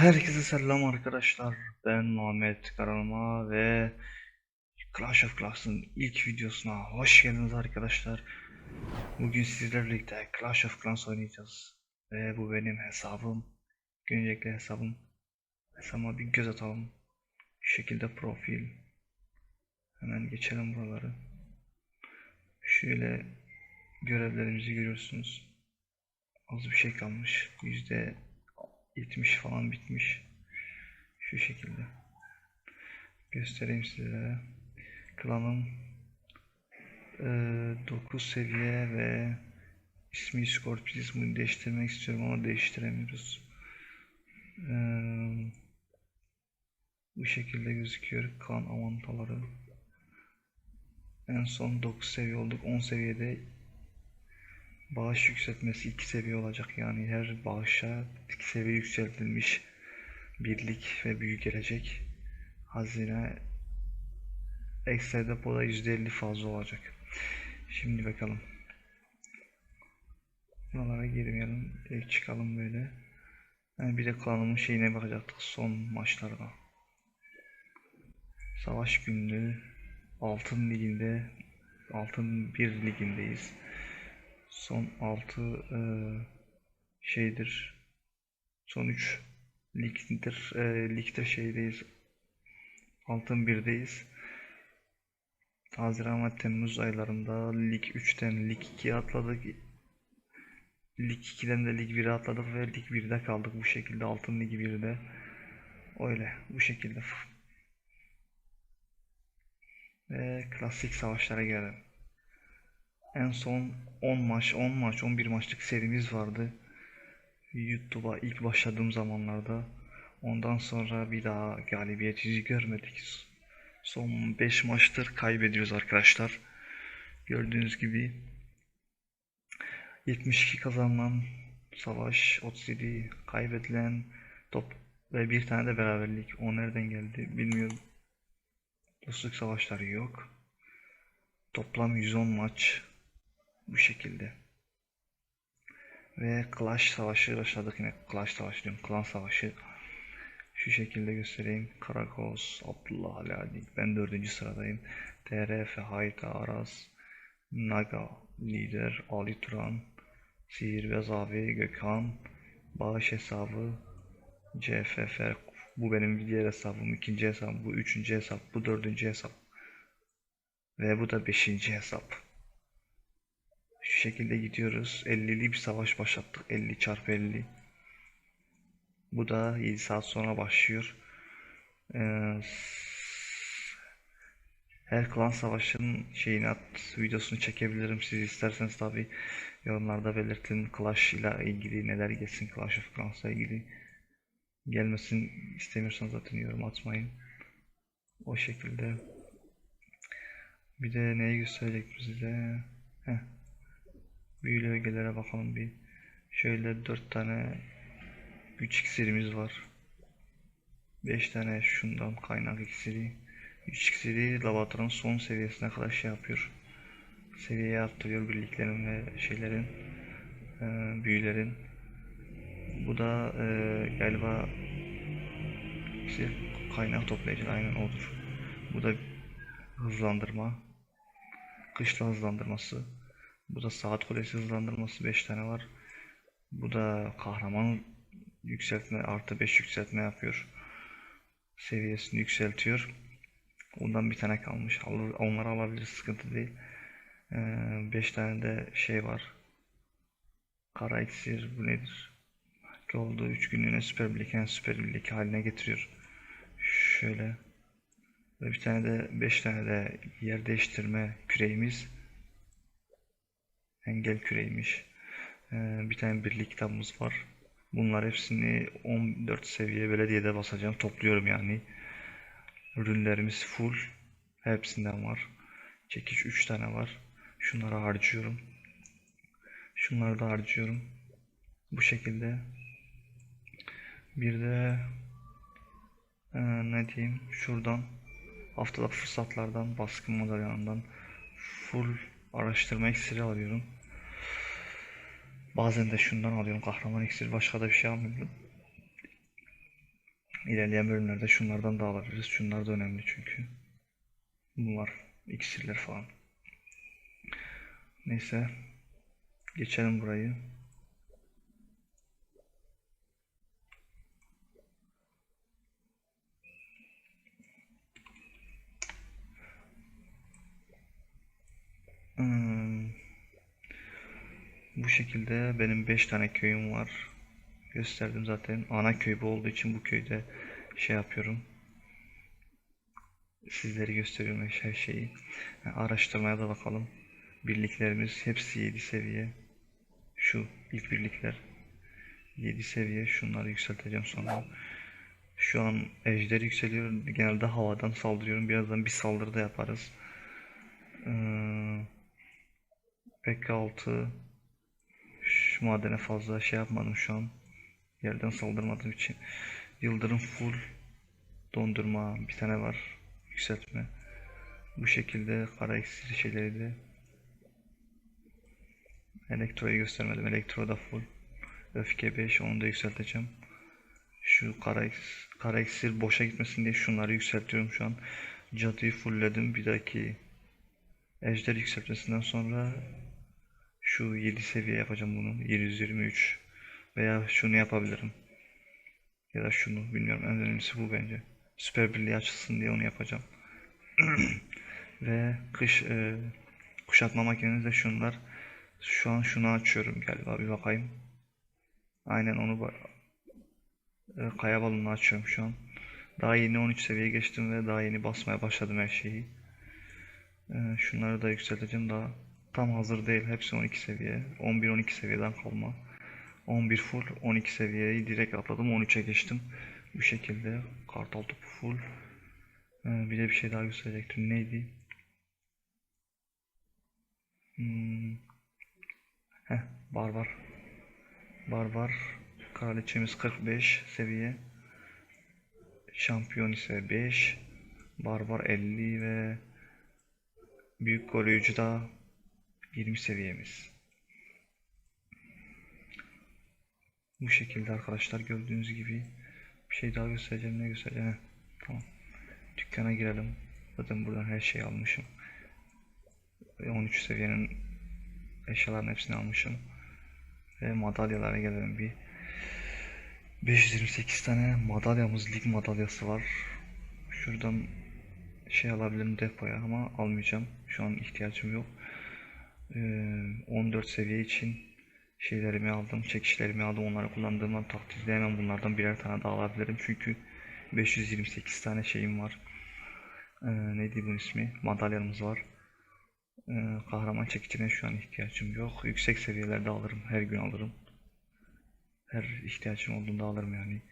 Herkese selam arkadaşlar. Ben Muhammed kanalıma ve Clash of Clans'ın ilk videosuna hoş geldiniz arkadaşlar. Bugün sizlerle birlikte Clash of Clans oynayacağız. Ve bu benim hesabım. Öncelikle hesabım. Hesabıma bir göz atalım. Şu şekilde profil. Hemen geçelim buraları. Şöyle görevlerimizi görüyorsunuz. Az bir şey kalmış. Yüzde 70 falan bitmiş. Şu şekilde. Göstereyim size. Klanım 9 seviye ve ismi Scorpius bunu değiştirmek istiyorum ama değiştiremiyoruz. Eee, bu şekilde gözüküyor klan avantaları. En son 9 seviye olduk. 10 seviyede bağış yükseltmesi 2 seviye olacak. Yani her bağışa 2 seviye yükseltilmiş birlik ve büyü gelecek. Hazine ekstra depoda %50 fazla olacak. Şimdi bakalım. Buralara girmeyelim. Direkt çıkalım böyle. Yani bir de klanımın şeyine bakacaktık son maçlarda. Savaş günlüğü Altın Ligi'nde Altın 1 Ligi'ndeyiz. Son 6 şeydir. Son 3 ligdir. E, ligde şeydeyiz. Altın 1'deyiz. Haziran ve Temmuz aylarında Lig 3'ten Lig 2'ye atladık. Lig 2'den de Lig 1'e atladık ve Lig 1'de kaldık bu şekilde. Altın Ligi 1'de. Öyle. Bu şekilde. Ve klasik savaşlara gelelim. En son 10 maç, 10 maç, 11 maçlık serimiz vardı. YouTube'a ilk başladığım zamanlarda. Ondan sonra bir daha galibiyet yüzü görmedik. Son 5 maçtır kaybediyoruz arkadaşlar. Gördüğünüz gibi 72 kazanılan savaş, 37 kaybedilen top ve bir tane de beraberlik. O nereden geldi bilmiyorum. Dostluk savaşları yok. Toplam 110 maç bu şekilde. Ve Clash savaşı başladık yine Clash savaşı diyorum klan savaşı. Şu şekilde göstereyim. Karakos, Abdullah Ali Adik. Ben dördüncü sıradayım. TRF, Hayta, Aras, Naga, Lider, Ali Turan, Sihir ve Zavi, Gökhan, Bağış hesabı, CFF. Bu benim diğer hesabım, ikinci hesabım, bu üçüncü hesap, bu dördüncü hesap. Ve bu da beşinci hesap. Şu şekilde gidiyoruz. 50'li bir savaş başlattık. 50 çarpı 50. Bu da 7 saat sonra başlıyor. Ee, her klan savaşının şeyini at, videosunu çekebilirim. Siz isterseniz tabi yorumlarda belirtin. Clash ile ilgili neler gelsin. Clash of Clans'la ilgili gelmesin istemiyorsanız zaten yorum atmayın. O şekilde. Bir de neyi gösterecektim size? Heh. Büyülü ögelere bakalım bir. Şöyle 4 tane 3 iksirimiz var. 5 tane şundan kaynak iksiri. 3 iksiri lavatranın son seviyesine kadar şey yapıyor. Seviyeye arttırıyor birliklerin ve şeylerin e, büyülerin. Bu da e, galiba işte kaynak toplayıcı aynen odur. Bu da hızlandırma. Kışla hızlandırması. Bu da saat kulesi hızlandırması 5 tane var. Bu da kahraman yükseltme artı 5 yükseltme yapıyor. Seviyesini yükseltiyor. Ondan bir tane kalmış. Alır, onları alabilir sıkıntı değil. 5 tane de şey var. Kara iksir bu nedir? Oldu 3 günlüğüne süper birlik yani süper birlik haline getiriyor. Şöyle. Ve bir tane de 5 tane de yer değiştirme küreğimiz engel küreymiş. Ee, bir tane birlik kitabımız var. Bunlar hepsini 14 seviye belediyede basacağım. Topluyorum yani. Ürünlerimiz full. Hepsinden var. Çekiç 3 tane var. Şunları harcıyorum. Şunları da harcıyorum. Bu şekilde. Bir de ee, ne diyeyim şuradan haftalık fırsatlardan baskın madalyonundan full araştırma iksiri alıyorum. Bazen de şundan alıyorum kahraman iksiri başka da bir şey almıyorum. İlerleyen bölümlerde şunlardan da alabiliriz. Şunlar da önemli çünkü. Bunlar iksirler falan. Neyse. Geçelim burayı. Hmm. Bu şekilde benim 5 tane köyüm var. Gösterdim zaten. Ana köy bu olduğu için bu köyde şey yapıyorum. Sizleri gösteriyorum her şeyi. Araştırmaya da bakalım. Birliklerimiz hepsi 7 seviye. Şu ilk birlikler 7 seviye. Şunları yükselteceğim sonra. Şu an ejder yükseliyor. Genelde havadan saldırıyorum. Birazdan bir saldırı da yaparız. Ee, Pekka 6 şu madene fazla şey yapmadım şu an. Yerden saldırmadığım için. Yıldırım full. Dondurma bir tane var. Yükseltme. Bu şekilde kara iksiri şeyleri de. Elektroyu göstermedim. Elektro da full. Öfke 5 onu da yükselteceğim. Şu kara, kara iksir boşa gitmesin diye şunları yükseltiyorum şu an. Cadıyı fullledim. Bir dahaki ejder yükseltmesinden sonra şu 7 seviye yapacağım bunu. 723 veya şunu yapabilirim. Ya da şunu bilmiyorum. En önemlisi bu bence. Süper Birliği açılsın diye onu yapacağım. Ve kış e, kuşatma makineniz de şunlar. Şu an şunu açıyorum galiba bir bakayım. Aynen onu e, kaya balonunu açıyorum şu an. Daha yeni 13 seviyeye geçtim ve daha yeni basmaya başladım her şeyi. E, şunları da yükselteceğim daha tam hazır değil. Hepsi 12 seviye. 11-12 seviyeden kalma. 11 full, 12 seviyeyi direkt atladım. 13'e geçtim. Bu şekilde kartal topu full. Ee, bir de bir şey daha gösterecektim. Neydi? Hmm. Heh, barbar. Barbar. Kraliçemiz 45 seviye. Şampiyon ise 5. Barbar 50 ve büyük koruyucu da 20 seviyemiz. Bu şekilde arkadaşlar gördüğünüz gibi bir şey daha göstereceğim ne göstereceğim? Heh, tamam. Dükkana girelim. Zaten buradan her şeyi almışım. Ve 13 seviyenin eşyaların hepsini almışım. Ve madalyalara gelelim bir. 528 tane madalyamız lig madalyası var. Şuradan şey alabilirim depoya ama almayacağım. Şu an ihtiyacım yok 14 seviye için şeylerimi aldım, çekişlerimi aldım. Onları kullandığımdan takdirde hemen bunlardan birer tane daha alabilirim. Çünkü 528 tane şeyim var. Ee, neydi bunun ismi? Madalyamız var. Ee, kahraman çekicine şu an ihtiyacım yok. Yüksek seviyelerde alırım. Her gün alırım. Her ihtiyacım olduğunda alırım yani.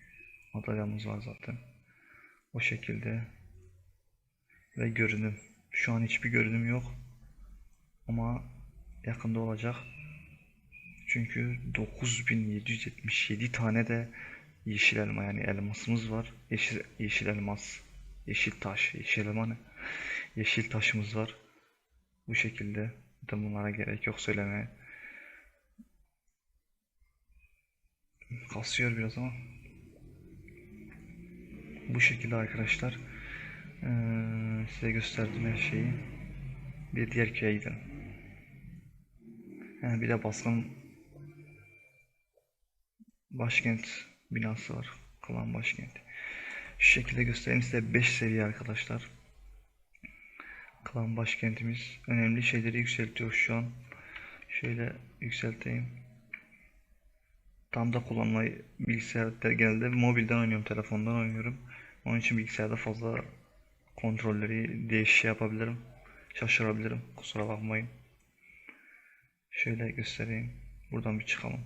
Madalyamız var zaten. O şekilde. Ve görünüm. Şu an hiçbir görünüm yok. Ama yakında olacak. Çünkü 9777 tane de yeşil elma yani elmasımız var. Yeşil, yeşil elmas. Yeşil taş. Yeşil elma ne? Yeşil taşımız var. Bu şekilde. Zaten bunlara gerek yok söylemeye. Kasıyor biraz ama. Bu şekilde arkadaşlar. Ee, size gösterdim her şeyi. Bir diğer köye gidelim. Ha, bir de baskın başkent binası var. Klan başkenti. Şu şekilde göstereyim size 5 seviye arkadaşlar. Klan başkentimiz önemli şeyleri yükseltiyor şu an. Şöyle yükselteyim. Tam da kullanmayı bilgisayarda genelde mobilden oynuyorum, telefondan oynuyorum. Onun için bilgisayarda fazla kontrolleri değiş şey yapabilirim. Şaşırabilirim. Kusura bakmayın. Şöyle göstereyim. Buradan bir çıkalım.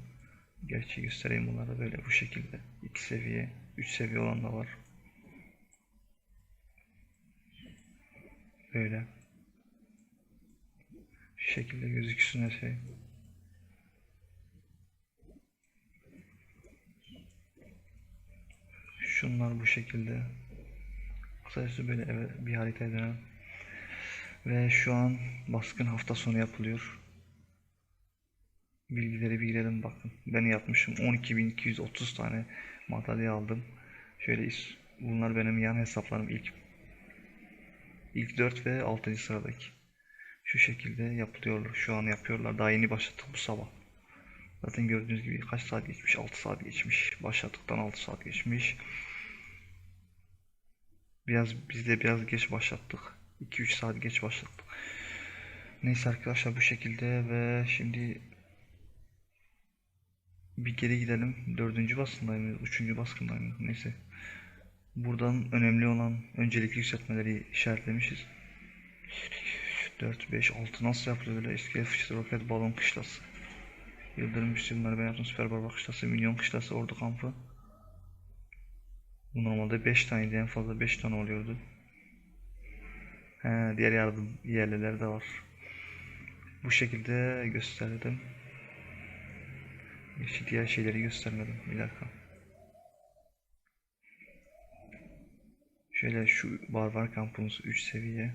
Gerçi göstereyim bunları böyle bu şekilde. 2 seviye, 3 seviye olan da var. Böyle. Şu şekilde gözüksün her şey. Şunlar bu şekilde. Kısacası böyle bir harita dönem. Ve şu an baskın hafta sonu yapılıyor. Bilgileri bir girelim bakın. Ben yapmışım. 12.230 tane madalya aldım. Şöyle is- bunlar benim yan hesaplarım ilk ilk 4 ve 6. sıradaki. Şu şekilde yapılıyorlar. Şu an yapıyorlar. Daha yeni başladık bu sabah. Zaten gördüğünüz gibi kaç saat geçmiş? 6 saat geçmiş. Başladıktan 6 saat geçmiş. Biraz biz de biraz geç başlattık. 2-3 saat geç başlattık. Neyse arkadaşlar bu şekilde ve şimdi bir geri gidelim. Dördüncü baskındayım, üçüncü baskındayım. Neyse. Buradan önemli olan öncelikli yükseltmeleri işaretlemişiz. 4, 5, 6 nasıl yapılıyor böyle eski fıştı roket balon kışlası. Yıldırım bunları ben yaptım. Süper barbar kışlası, minyon kışlası, ordu kampı. Bu normalde 5 taneydi en fazla 5 tane oluyordu. He, diğer yardım yerliler de var. Bu şekilde gösterdim. Hiç diğer şeyleri göstermedim. Bir dakika. Şöyle şu barbar kampımız 3 seviye.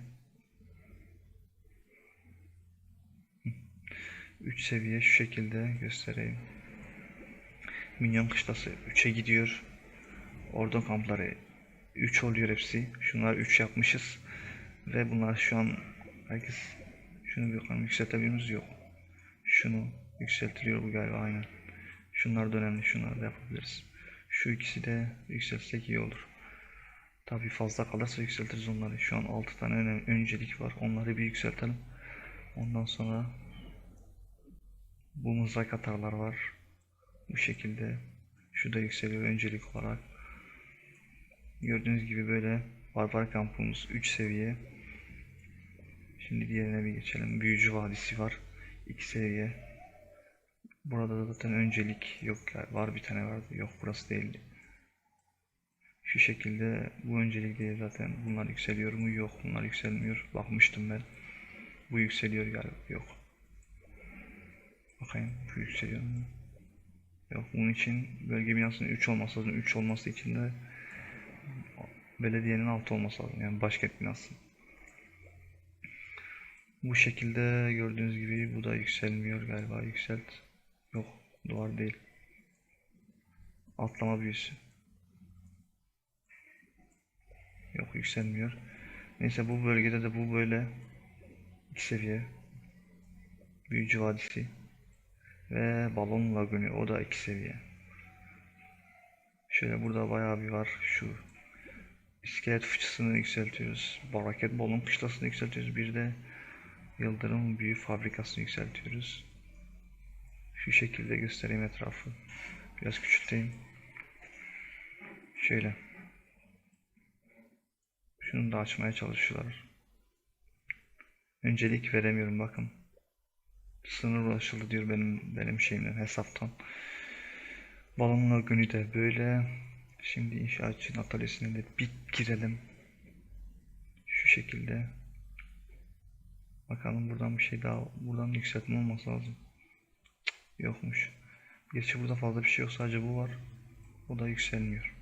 3 seviye şu şekilde göstereyim. Minyon kışlası 3'e gidiyor. Orada kampları 3 oluyor hepsi. Şunlar 3 yapmışız. Ve bunlar şu an herkes şunu bir bakalım yükseltebiliyor? Yok. Şunu yükseltiliyor bu galiba aynen. Şunlar da önemli. Şunları da yapabiliriz. Şu ikisi de yükseltsek iyi olur. Tabii fazla kalırsa yükseltiriz onları. Şu an 6 tane önemli öncelik var. Onları bir yükseltelim. Ondan sonra bu mızrak atarlar var. Bu şekilde. Şu da yükseliyor öncelik olarak. Gördüğünüz gibi böyle barbar kampımız 3 seviye. Şimdi diğerine bir geçelim. Büyücü Vadisi var. 2 seviye. Burada da zaten öncelik yok. Yani var bir tane vardı. Yok burası değildi. Şu şekilde bu öncelik değil zaten. Bunlar yükseliyor mu? Yok. Bunlar yükselmiyor. Bakmıştım ben. Bu yükseliyor galiba. Yok. Bakayım. Bu yükseliyor mu? Yok. Bunun için bölge binasının 3 olması lazım. 3 olması için de belediyenin 6 olması lazım. Yani başkent binası. Bu şekilde gördüğünüz gibi bu da yükselmiyor galiba. Yükselt. Duvar değil. Atlama büyüsü. Yok yükselmiyor. Neyse bu bölgede de bu böyle iki seviye. Büyücü Vadisi. Ve Balon Lagunu o da iki seviye. Şöyle burada bayağı bir var. Şu iskelet fıçısını yükseltiyoruz. Baraket balon kışlasını yükseltiyoruz. Bir de yıldırım büyü fabrikasını yükseltiyoruz. Şu şekilde göstereyim etrafı. Biraz küçülteyim. Şöyle. Şunu da açmaya çalışıyorlar. Öncelik veremiyorum bakın. Sınır ulaşıldı diyor benim benim şeyimden hesaptan. Balonlar günü de böyle. Şimdi inşaatçının atölyesine de bir girelim. Şu şekilde. Bakalım buradan bir şey daha buradan yükseltme olması lazım. Yokmuş. Gerçi burada fazla bir şey yok sadece bu var. O da yükselmiyor.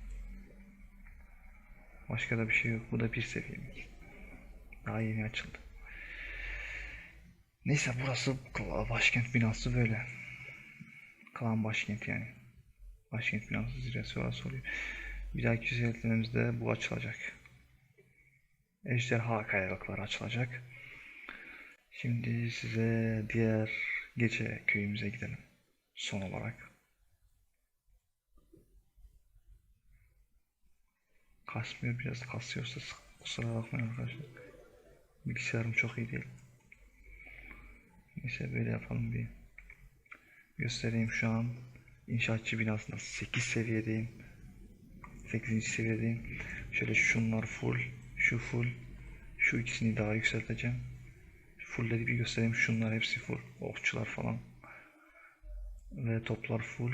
Başka da bir şey yok. Bu da bir seviyemiz. Daha yeni açıldı. Neyse burası başkent binası böyle. Klan başkent yani. Başkent binası zirvesi orası oluyor. Bir dahaki yükseltmemizde bu açılacak. Ejderha kayalıkları açılacak. Şimdi size diğer gece köyümüze gidelim. Son olarak. Kasmıyor biraz kasıyorsa kusura bakmayın arkadaşlar. Bilgisayarım çok iyi değil. Neyse böyle yapalım bir. Göstereyim şu an inşaatçı binasında 8 seviyedeyim. 8. seviyedeyim. Şöyle şunlar full, şu full, şu ikisini daha yükselteceğim. Fullleri bir göstereyim. Şunlar hepsi full. Okçular falan. Ve toplar full.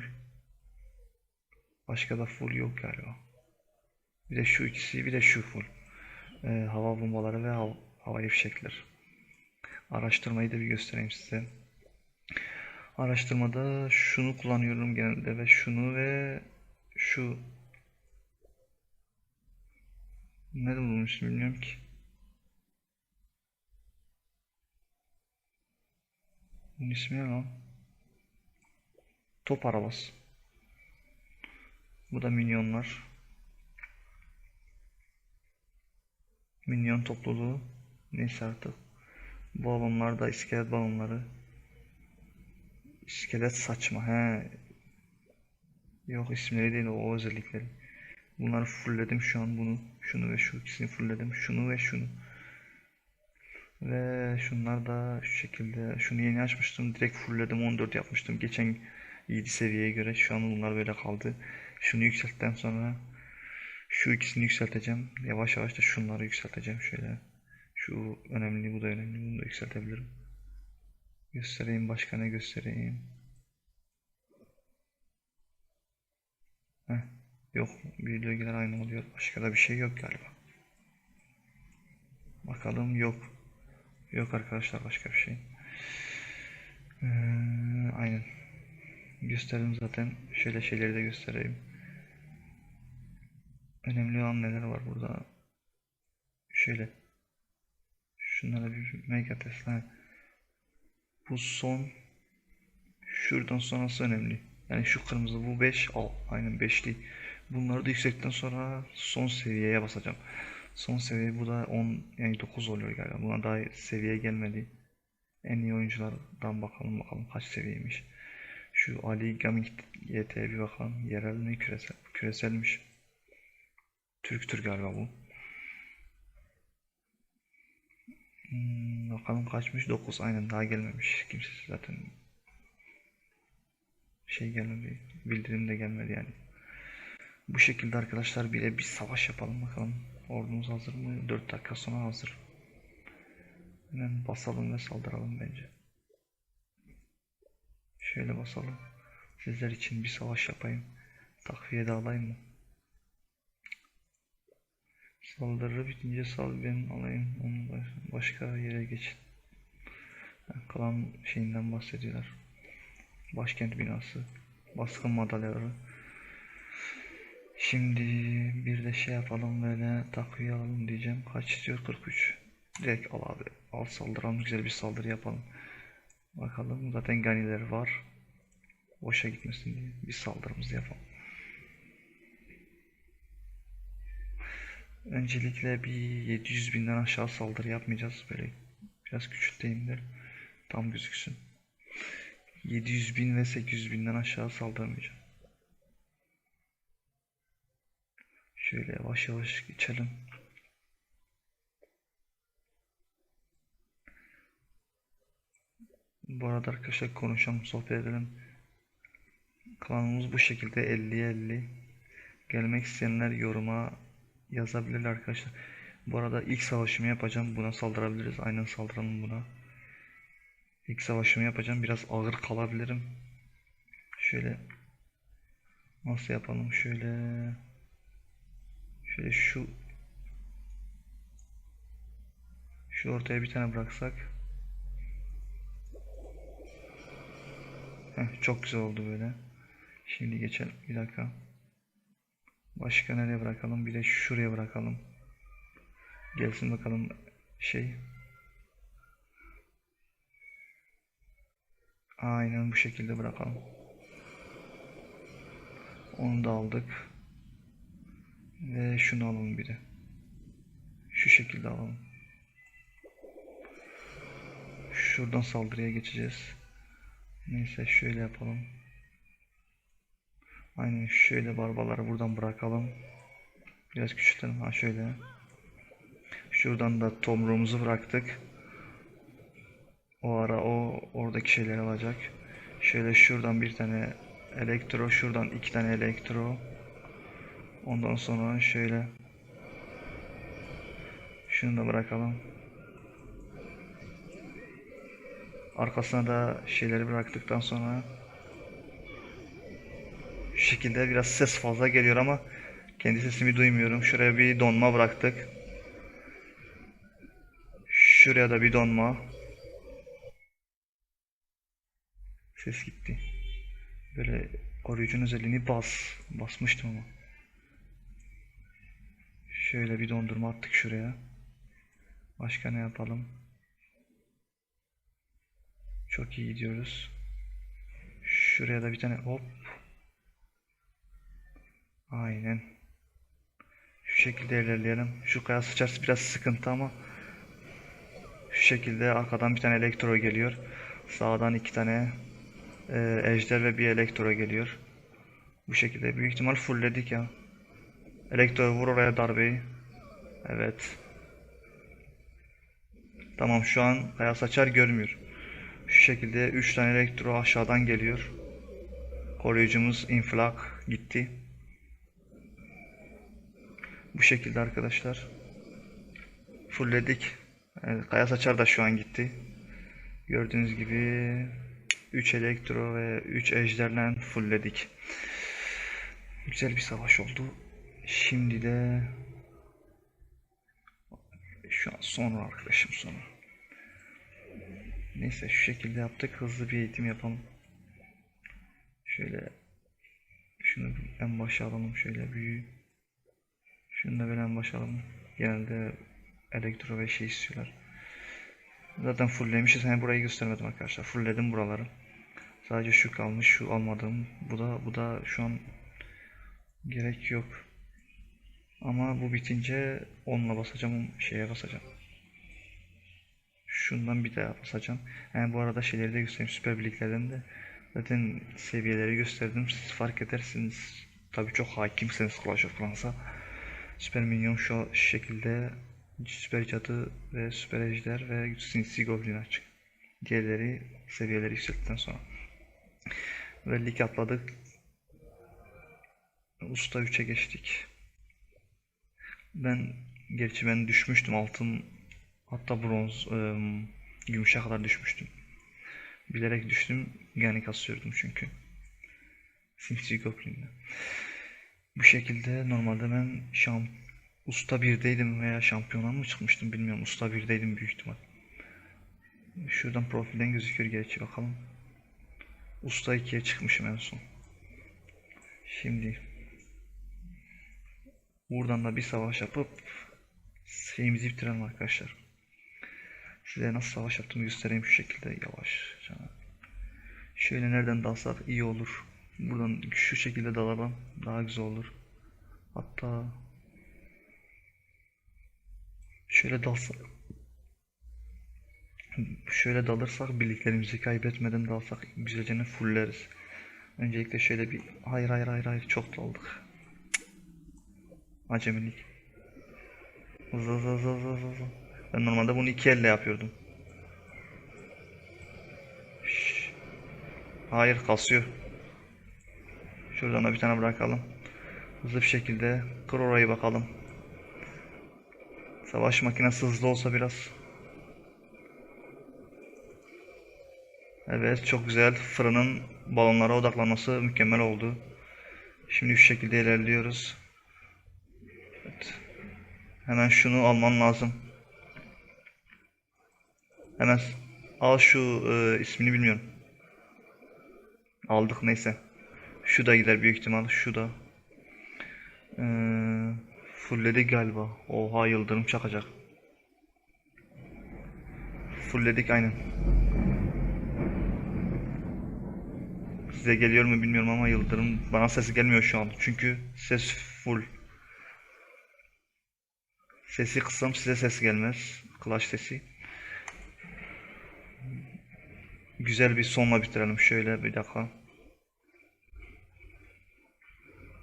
Başka da full yok galiba. Bir de şu ikisi, bir de şu full. Ee, hava bombaları ve hava, havai fişekler. Araştırmayı da bir göstereyim size. Araştırmada şunu kullanıyorum genelde ve şunu ve şu ne bulmuşum bilmiyorum ki. Bunun ismi ne lan? Top arabası. Bu da minyonlar. Minyon topluluğu. Neyse artık. Balonlar da iskelet balonları. İskelet saçma. He. Yok isimleri değil o özellikleri. Bunları fullledim şu an bunu. Şunu ve şu ikisini fullledim. Şunu ve şunu. Ve şunlar da şu şekilde. Şunu yeni açmıştım. Direkt fullledim. 14 yapmıştım. Geçen 7 seviyeye göre. Şu an bunlar böyle kaldı. Şunu yükselttikten sonra şu ikisini yükselteceğim. Yavaş yavaş da şunları yükselteceğim şöyle. Şu önemli, bu da önemli. Bunu da yükseltebilirim. Göstereyim. Başka ne göstereyim? Heh. Yok. Bilgiler aynı oluyor. Başka da bir şey yok galiba. Bakalım yok. Yok arkadaşlar başka bir şey. Ee, aynen. Gösterelim zaten. Şöyle şeyleri de göstereyim. Önemli olan neler var burada? Şöyle. Şunlara bir mega Tesla. Bu son. Şuradan sonrası önemli. Yani şu kırmızı bu 5 al. Aynen 5'li. Bunları da yüksekten sonra son seviyeye basacağım. Son seviye bu da 10 yani 9 oluyor galiba. Buna daha seviye gelmedi. En iyi oyunculardan bakalım bakalım kaç seviyeymiş. Şu Ali Gaming YT'ye bir bakalım. Yerel mi küresel? Küreselmiş. Türktür galiba bu. Hmm, bakalım kaçmış? 9 aynen daha gelmemiş. Kimsesi zaten şey gelmedi. Bildirim de gelmedi yani. Bu şekilde arkadaşlar bile bir savaş yapalım bakalım. Ordumuz hazır mı? 4 dakika sonra hazır. Hemen basalım ve saldıralım bence. Şöyle basalım. Sizler için bir savaş yapayım. Takviye de alayım mı? Saldırı bitince sal ben alayım. Onu baş- başka yere geçin. Ha, Klan şeyinden bahsediyorlar. Başkent binası. Baskın madalyaları. Şimdi bir de şey yapalım böyle takviye alalım diyeceğim. Kaç istiyor? 43. Direkt al abi. Al saldıralım güzel bir saldırı yapalım. Bakalım zaten ganiler var. Boşa gitmesin diye bir saldırımızı yapalım. Öncelikle bir 700 binden aşağı saldırı yapmayacağız. Böyle biraz küçülteyim de tam gözüksün. 700 bin ve 800 binden aşağı saldırmayacağım. Şöyle yavaş yavaş geçelim. Bu arada arkadaşlar konuşalım, sohbet edelim. Kanalımız bu şekilde 50'ye 50. Gelmek isteyenler yoruma yazabilirler arkadaşlar. Bu arada ilk savaşımı yapacağım. Buna saldırabiliriz. Aynen saldıralım buna. İlk savaşımı yapacağım. Biraz ağır kalabilirim. Şöyle nasıl yapalım? Şöyle şöyle şu şu ortaya bir tane bıraksak. Heh, çok güzel oldu böyle. Şimdi geçelim. Bir dakika. Başka nereye bırakalım? Bir de şuraya bırakalım. Gelsin bakalım şey. Aynen bu şekilde bırakalım. Onu da aldık. Ve şunu alalım bir de. Şu şekilde alalım. Şuradan saldırıya geçeceğiz. Neyse şöyle yapalım. Aynen şöyle barbaları buradan bırakalım. Biraz küçültelim. Ha şöyle. Şuradan da tomruğumuzu bıraktık. O ara o oradaki şeyleri alacak. Şöyle şuradan bir tane elektro, şuradan iki tane elektro. Ondan sonra şöyle şunu da bırakalım. Arkasına da şeyleri bıraktıktan sonra şu şekilde biraz ses fazla geliyor ama kendi sesimi duymuyorum. Şuraya bir donma bıraktık. Şuraya da bir donma. Ses gitti. Böyle koruyucunun özelliğini bas. Basmıştım ama. Şöyle bir dondurma attık şuraya. Başka ne yapalım? Çok iyi gidiyoruz. Şuraya da bir tane hop. Aynen. Şu şekilde ilerleyelim. Şu kaya sıçrası biraz sıkıntı ama şu şekilde arkadan bir tane elektro geliyor. Sağdan iki tane e, ejder ve bir elektro geliyor. Bu şekilde büyük ihtimal fullledik ya. Elektro vur oraya darbeyi. Evet. Tamam şu an kaya saçar görmüyor. Şu şekilde 3 tane elektro aşağıdan geliyor. Koruyucumuz infilak gitti. Bu şekilde arkadaşlar. Fullledik. Evet, kaya saçar da şu an gitti. Gördüğünüz gibi 3 elektro ve 3 ejderle fullledik. Güzel bir savaş oldu. Şimdi de şu an sonra arkadaşım sonra. Neyse şu şekilde yaptık. Hızlı bir eğitim yapalım. Şöyle şunu en başa alalım şöyle büyüğü. Şunu da böyle en başa alalım. Genelde elektro ve şey istiyorlar. Zaten fulllemişiz. Hani burayı göstermedim arkadaşlar. Fullledim buraları. Sadece şu kalmış, şu almadığım. Bu da bu da şu an gerek yok. Ama bu bitince onunla basacağım, şeye basacağım. Şundan bir daha basacağım. Yani bu arada şeyleri de göstereyim. Süper Birliklerden de zaten seviyeleri gösterdim. Siz fark edersiniz. Tabii çok hakimsiniz Clash of Clans'a. Süper Minyon şu şekilde Süper Cadı ve Süper Ejder ve Sinsi Goblin açık. Diğerleri seviyeleri yükselttikten sonra. Ve lig atladık. Usta 3'e geçtik. Ben gerçi ben düşmüştüm altın hatta bronz ım, gümüşe kadar düşmüştüm. Bilerek düştüm yani kasıyordum çünkü. Sinsi Goblin'le. Bu şekilde normalde ben şamp usta 1'deydim veya şampiyona mı çıkmıştım bilmiyorum. Usta 1'deydim büyük ihtimal. Şuradan profilden gözüküyor gerçi bakalım. Usta 2'ye çıkmışım en son. Şimdi buradan da bir savaş yapıp şeyimizi bitirelim arkadaşlar. Size nasıl savaş yaptığımı göstereyim şu şekilde yavaş. Şöyle nereden dalsak iyi olur. Buradan şu şekilde dalalım daha güzel olur. Hatta şöyle dalsak şöyle dalırsak birliklerimizi kaybetmeden dalsak güzelce fulleriz. Öncelikle şöyle bir hayır hayır hayır hayır çok daldık. Acemilik. Hızlı hızlı hızlı hızlı hızlı, hızlı. Ben normalde bunu iki elle yapıyordum. Hayır kasıyor. Şuradan da bir tane bırakalım. Hızlı bir şekilde kır orayı bakalım. Savaş makinesi hızlı olsa biraz. Evet çok güzel. Fırının balonlara odaklanması mükemmel oldu. Şimdi şu şekilde ilerliyoruz. Evet. Hemen şunu alman lazım. Hemen al şu e, ismini bilmiyorum. Aldık neyse. Şu da gider büyük ihtimal. Şu da. Ee, fullledik galiba. Oha yıldırım çakacak. Fullledik aynen. Size geliyor mu bilmiyorum ama yıldırım bana sesi gelmiyor şu an. Çünkü ses full. Sesi kıssam size ses gelmez. Clash sesi. Güzel bir sonla bitirelim. Şöyle bir dakika.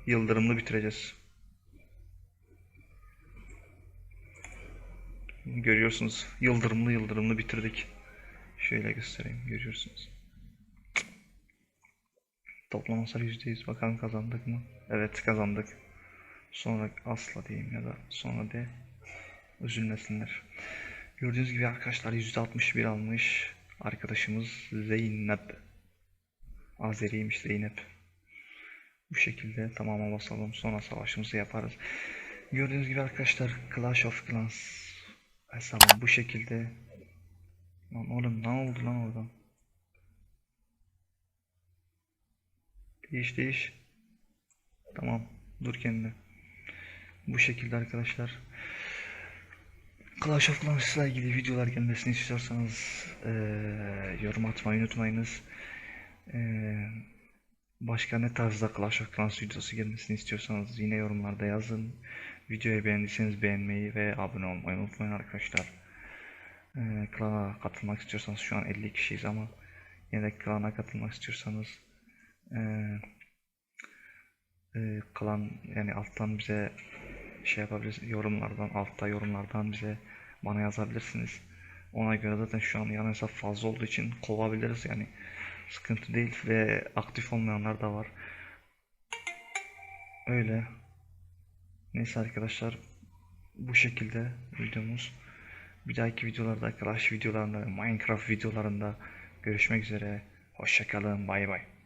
Yıldırımlı bitireceğiz. Görüyorsunuz. Yıldırımlı yıldırımlı bitirdik. Şöyle göstereyim. Görüyorsunuz. Toplam hasar %100. Bakalım kazandık mı? Evet kazandık. Sonra asla diyeyim ya da sonra de üzülmesinler. Gördüğünüz gibi arkadaşlar %61 almış. Arkadaşımız Zeynep. Azeriymiş Zeynep. Bu şekilde tamama basalım. Sonra savaşımızı yaparız. Gördüğünüz gibi arkadaşlar Clash of Clans hesabım bu şekilde. Lan oğlum ne oldu lan oradan? Değiş değiş. Tamam. Dur kendine. Bu şekilde arkadaşlar. Clash of Clans'la ilgili videolar gelmesini istiyorsanız eee, yorum atmayı unutmayınız. Eee, başka ne tarzda Clash of Clans videosu gelmesini istiyorsanız yine yorumlarda yazın. Videoyu beğendiyseniz beğenmeyi ve abone olmayı unutmayın arkadaşlar. Ee, klana katılmak istiyorsanız şu an 50 kişiyiz ama yine de klana katılmak istiyorsanız ee, e, klan yani alttan bize şey yapabilirsiniz yorumlardan altta yorumlardan bize bana yazabilirsiniz. Ona göre zaten şu an yan hesap fazla olduğu için kovabiliriz yani sıkıntı değil ve aktif olmayanlar da var. Öyle. Neyse arkadaşlar bu şekilde videomuz. Bir dahaki videolarda Clash videolarında, Minecraft videolarında görüşmek üzere. Hoşçakalın. Bay bay.